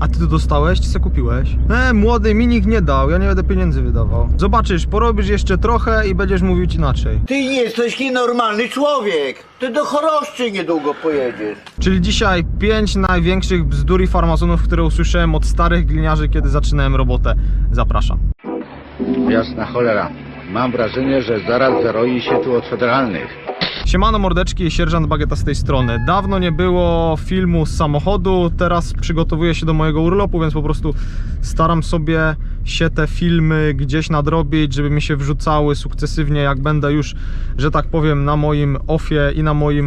A ty to dostałeś, czy se kupiłeś? E, młody mi nikt nie dał, ja nie będę pieniędzy wydawał. Zobaczysz, porobisz jeszcze trochę i będziesz mówić inaczej. Ty nie jesteś nienormalny człowiek. Ty do choroszczy niedługo pojedziesz. Czyli dzisiaj pięć największych bzdur i farmazonów, które usłyszałem od starych gliniarzy, kiedy zaczynałem robotę. Zapraszam. Jasna cholera. Mam wrażenie, że zaraz zaroi się tu od federalnych. Siemano mordeczki, sierżant Bagieta z tej strony. Dawno nie było filmu z samochodu, teraz przygotowuję się do mojego urlopu, więc po prostu staram sobie się te filmy gdzieś nadrobić, żeby mi się wrzucały sukcesywnie, jak będę już, że tak powiem, na moim offie i na moim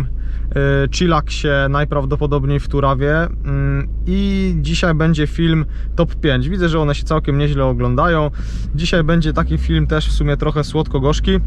y, chillaksie, najprawdopodobniej w Turawie. Mm, I dzisiaj będzie film top 5. Widzę, że one się całkiem nieźle oglądają. Dzisiaj będzie taki film też w sumie trochę słodko-gorzki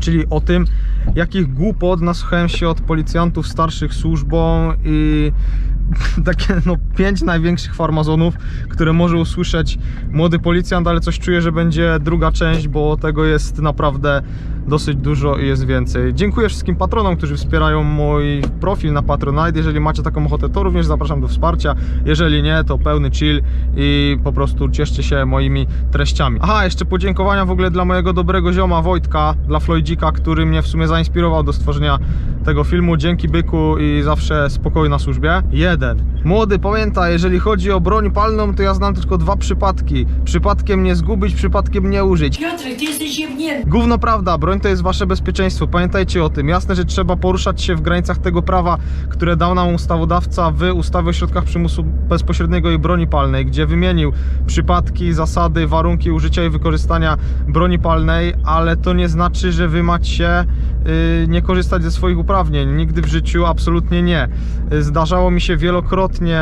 czyli o tym, jakich głupot nasłuchałem się od policjantów starszych służbą i takie no pięć największych farmazonów, które może usłyszeć młody policjant, ale coś czuję, że będzie druga część, bo tego jest naprawdę dosyć dużo i jest więcej. Dziękuję wszystkim patronom, którzy wspierają mój profil na Patronite. Jeżeli macie taką ochotę, to również zapraszam do wsparcia. Jeżeli nie, to pełny chill i po prostu cieszcie się moimi treściami. Aha, jeszcze podziękowania w ogóle dla mojego dobrego zioma Wojtka, dla Floydzika, który mnie w sumie zainspirował do stworzenia tego filmu. Dzięki byku i zawsze spokoju na służbie. Jeden. Młody, pamiętaj, jeżeli chodzi o broń palną, to ja znam tylko dwa przypadki. Przypadkiem nie zgubić, przypadkiem nie użyć. Piotrek, ty jesteś jebnięty. Gówno prawda, broń to jest wasze bezpieczeństwo, pamiętajcie o tym. Jasne, że trzeba poruszać się w granicach tego prawa, które dał nam ustawodawca w ustawie o środkach przymusu bezpośredniego i broni palnej, gdzie wymienił przypadki, zasady, warunki użycia i wykorzystania broni palnej, ale to nie znaczy, że wy macie yy, nie korzystać ze swoich uprawnień. Nigdy w życiu absolutnie nie. Yy, Zdarzało mi się wielokrotnie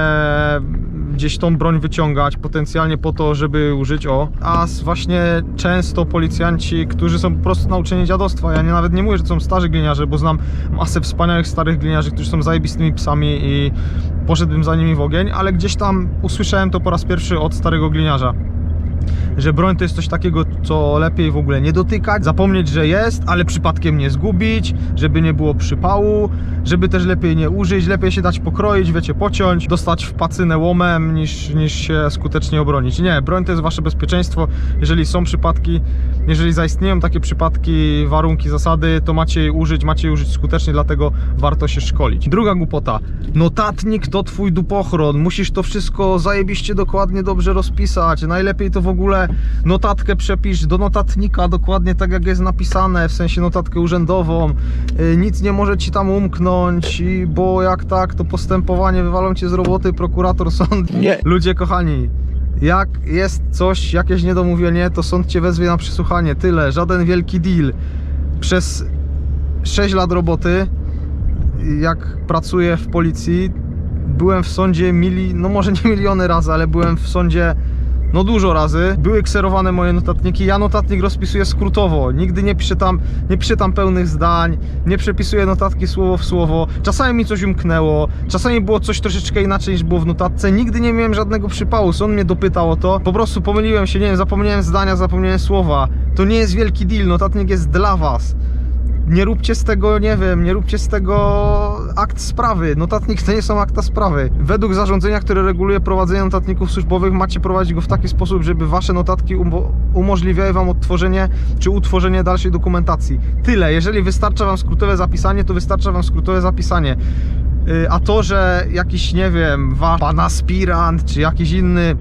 gdzieś tą broń wyciągać, potencjalnie po to, żeby użyć o. A właśnie często policjanci, którzy są po prostu nauczeni dziadostwa, ja nie, nawet nie mówię, że są starzy gliniarze, bo znam masę wspaniałych starych gliniarzy, którzy są zajebistymi psami i poszedłbym za nimi w ogień, ale gdzieś tam usłyszałem to po raz pierwszy od starego gliniarza że broń to jest coś takiego, co lepiej w ogóle nie dotykać, zapomnieć, że jest, ale przypadkiem nie zgubić, żeby nie było przypału, żeby też lepiej nie użyć, lepiej się dać pokroić, wiecie, pociąć, dostać w pacynę łomem, niż, niż się skutecznie obronić. Nie, broń to jest wasze bezpieczeństwo. Jeżeli są przypadki, jeżeli zaistnieją takie przypadki, warunki, zasady, to macie jej użyć, macie jej użyć skutecznie, dlatego warto się szkolić. Druga głupota. Notatnik to twój dupochron, musisz to wszystko zajebiście dokładnie dobrze rozpisać. Najlepiej to w ogóle notatkę przepisz do notatnika dokładnie tak jak jest napisane, w sensie notatkę urzędową. Yy, Nic nie może ci tam umknąć, bo jak tak, to postępowanie wywalą cię z roboty, prokurator, sąd. Nie. Ludzie kochani, jak jest coś, jakieś niedomówienie, to sąd cię wezwie na przesłuchanie. Tyle, żaden wielki deal. Przez 6 lat roboty, jak pracuję w policji, byłem w sądzie mili, no może nie miliony razy, ale byłem w sądzie no dużo razy. Były kserowane moje notatniki. Ja notatnik rozpisuję skrótowo. Nigdy nie piszę tam, nie piszę tam pełnych zdań, nie przepisuję notatki słowo w słowo. Czasami mi coś umknęło, czasami było coś troszeczkę inaczej niż było w notatce. Nigdy nie miałem żadnego przypału. Sąd mnie dopytał o to. Po prostu pomyliłem się, nie wiem, zapomniałem zdania, zapomniałem słowa. To nie jest wielki deal, notatnik jest dla was nie róbcie z tego, nie wiem, nie róbcie z tego akt sprawy. Notatnik to nie są akta sprawy. Według zarządzenia, które reguluje prowadzenie notatników służbowych, macie prowadzić go w taki sposób, żeby wasze notatki umo- umożliwiały wam odtworzenie czy utworzenie dalszej dokumentacji. Tyle. Jeżeli wystarcza wam skrótowe zapisanie, to wystarcza wam skrótowe zapisanie. Yy, A to, że jakiś, nie wiem, wasz pan aspirant czy jakiś inny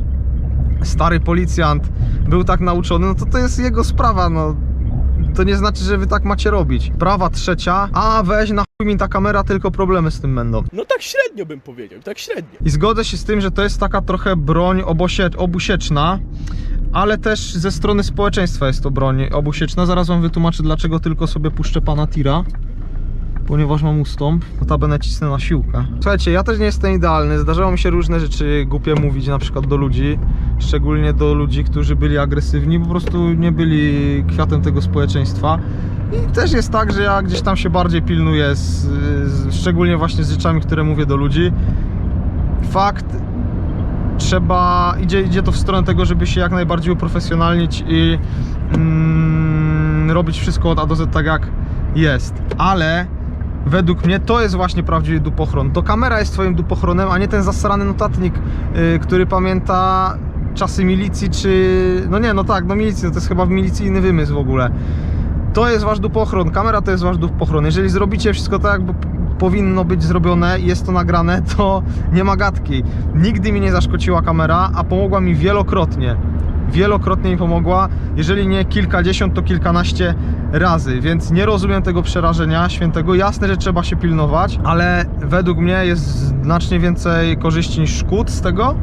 stary policjant był tak nauczony, no to to jest jego sprawa, no to nie znaczy, że wy tak macie robić. Prawa trzecia, a weź na chuj mi ta kamera, tylko problemy z tym będą. No tak średnio bym powiedział, tak średnio. I zgodzę się z tym, że to jest taka trochę broń obosie, obusieczna, ale też ze strony społeczeństwa jest to broń obusieczna. Zaraz wam wytłumaczę, dlaczego tylko sobie puszczę pana tira. Ponieważ mam ustąp, notabene cisnę na siłkę. Słuchajcie, ja też nie jestem idealny. Zdarzało mi się różne rzeczy głupie mówić, na przykład do ludzi. Szczególnie do ludzi, którzy byli agresywni, po prostu nie byli kwiatem tego społeczeństwa. I też jest tak, że ja gdzieś tam się bardziej pilnuję, z, z, szczególnie właśnie z rzeczami, które mówię do ludzi. Fakt, trzeba, idzie, idzie to w stronę tego, żeby się jak najbardziej uprofesjonalnić i mm, robić wszystko od A do Z tak jak jest. Ale Według mnie to jest właśnie prawdziwy dupochron. To kamera jest twoim dupochronem, a nie ten zasrany notatnik, yy, który pamięta czasy milicji, czy... No nie, no tak, no milicji, no to jest chyba milicyjny wymysł w ogóle. To jest wasz dupochron, kamera to jest wasz dupochron. Jeżeli zrobicie wszystko tak, jakby p- powinno być zrobione jest to nagrane, to nie ma gadki. Nigdy mi nie zaszkodziła kamera, a pomogła mi wielokrotnie. Wielokrotnie mi pomogła, jeżeli nie kilkadziesiąt, to kilkanaście razy, więc nie rozumiem tego przerażenia świętego. Jasne, że trzeba się pilnować, ale według mnie jest znacznie więcej korzyści niż szkód z tego.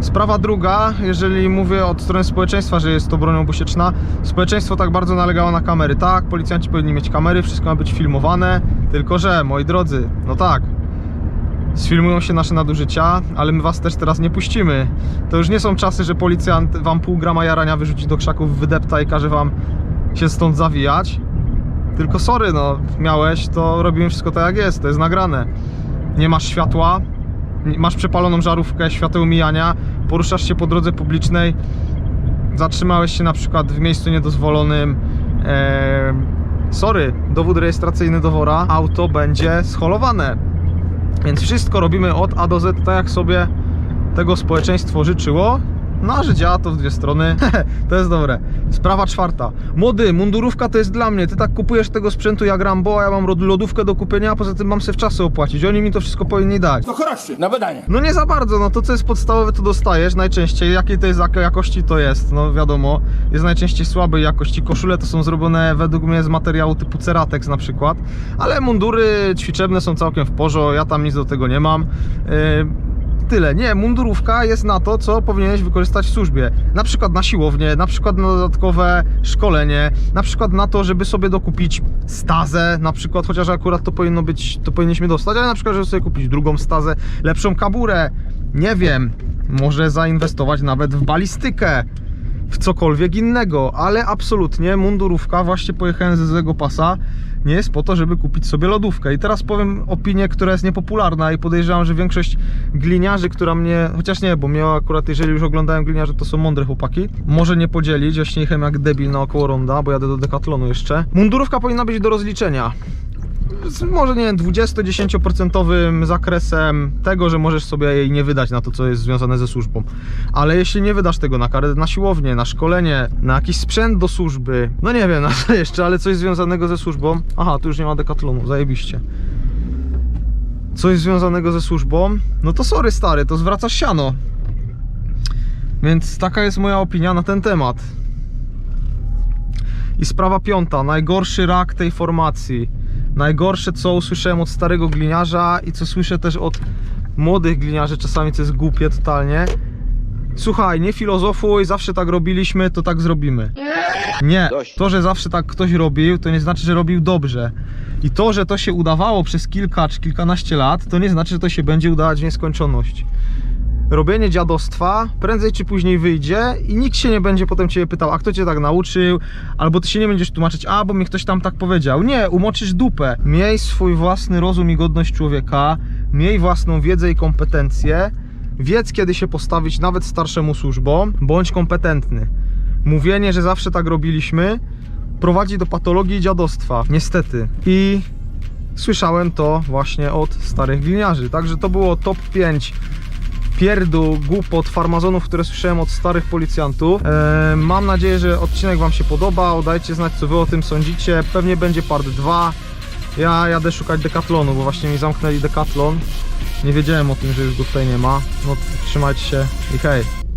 Sprawa druga, jeżeli mówię od strony społeczeństwa, że jest to bronią obusieczna, społeczeństwo tak bardzo nalegało na kamery. Tak, policjanci powinni mieć kamery, wszystko ma być filmowane, tylko że, moi drodzy, no tak, sfilmują się nasze nadużycia, ale my was też teraz nie puścimy. To już nie są czasy, że policjant wam pół grama jarania wyrzuci do krzaków, wydepta i każe wam się stąd zawijać. Tylko sorry, no, miałeś, to robimy wszystko tak jak jest, to jest nagrane. Nie masz światła, masz przepaloną żarówkę, świateł mijania, poruszasz się po drodze publicznej, zatrzymałeś się na przykład w miejscu niedozwolonym. E, sorry, dowód rejestracyjny do wora, auto będzie scholowane. Więc wszystko robimy od A do Z, tak jak sobie tego społeczeństwo życzyło. No, że działa to w dwie strony, to jest dobre. Sprawa czwarta. Młody, mundurówka to jest dla mnie. Ty tak kupujesz tego sprzętu jak Rambo, a ja mam lodówkę do kupienia, a poza tym mam sobie w czasy opłacić. Oni mi to wszystko powinni dać. No chodźcie, na badanie. No nie za bardzo, no to co jest podstawowe to dostajesz najczęściej, jakiej to jest jak- jakości to jest, no wiadomo, jest najczęściej słabej jakości, koszule to są zrobione według mnie z materiału typu Ceratex na przykład, ale mundury ćwiczebne są całkiem w porządku, ja tam nic do tego nie mam. Yy, Tyle, nie, mundurówka jest na to, co powinieneś wykorzystać w służbie. Na przykład na siłownię, na przykład na dodatkowe szkolenie, na przykład na to, żeby sobie dokupić stazę, na przykład, chociaż akurat to powinno być, to powinniśmy dostać, ale na przykład, żeby sobie kupić drugą stazę, lepszą kaburę, nie wiem, może zainwestować nawet w balistykę, w cokolwiek innego, ale absolutnie mundurówka, właśnie pojechałem ze złego pasa, nie jest po to, żeby kupić sobie lodówkę. I teraz powiem opinię, która jest niepopularna i podejrzewam, że większość gliniarzy, która mnie, chociaż nie, bo mnie akurat, jeżeli już oglądałem gliniarzy, to są mądre chłopaki, może nie podzielić, ja śniechem jak debil naokoło ronda, bo jadę do Decathlonu jeszcze. Mundurówka powinna być do rozliczenia z może nie wiem, 20-10% zakresem tego, że możesz sobie jej nie wydać na to, co jest związane ze służbą. Ale jeśli nie wydasz tego na karę, na siłownię, na szkolenie, na jakiś sprzęt do służby, no nie wiem na co jeszcze, ale coś związanego ze służbą. Aha, tu już nie ma dekatlonu, zajebiście. Coś związanego ze służbą, no to sorry stary, to zwracasz siano. Więc taka jest moja opinia na ten temat. I sprawa piąta, najgorszy rak tej formacji. Najgorsze, co usłyszałem od starego gliniarza i co słyszę też od młodych gliniarzy, czasami co jest głupie totalnie. Słuchaj, nie filozofuj, zawsze tak robiliśmy, to tak zrobimy. Nie, to, że zawsze tak ktoś robił, to nie znaczy, że robił dobrze. I to, że to się udawało przez kilka czy kilkanaście lat, to nie znaczy, że to się będzie udawać w nieskończoność robienie dziadostwa prędzej czy później wyjdzie i nikt się nie będzie potem ciebie pytał, a kto cię tak nauczył, albo ty się nie będziesz tłumaczyć, a bo mi ktoś tam tak powiedział. Nie, umoczysz dupę. Miej swój własny rozum i godność człowieka, miej własną wiedzę i kompetencje, wiedz kiedy się postawić nawet starszemu służbom, bądź kompetentny. Mówienie, że zawsze tak robiliśmy, prowadzi do patologii dziadostwa. Niestety. I słyszałem to właśnie od starych gliniarzy. Także to było top 5 pierdół, głupot, farmazonów, które słyszałem od starych policjantów. E, mam nadzieję, że odcinek Wam się podobał. Dajcie znać, co Wy o tym sądzicie. Pewnie będzie part 2. Ja jadę szukać Decathlonu, bo właśnie mi zamknęli Decathlon. Nie wiedziałem o tym, że już go tutaj nie ma. No, trzymajcie się i hej.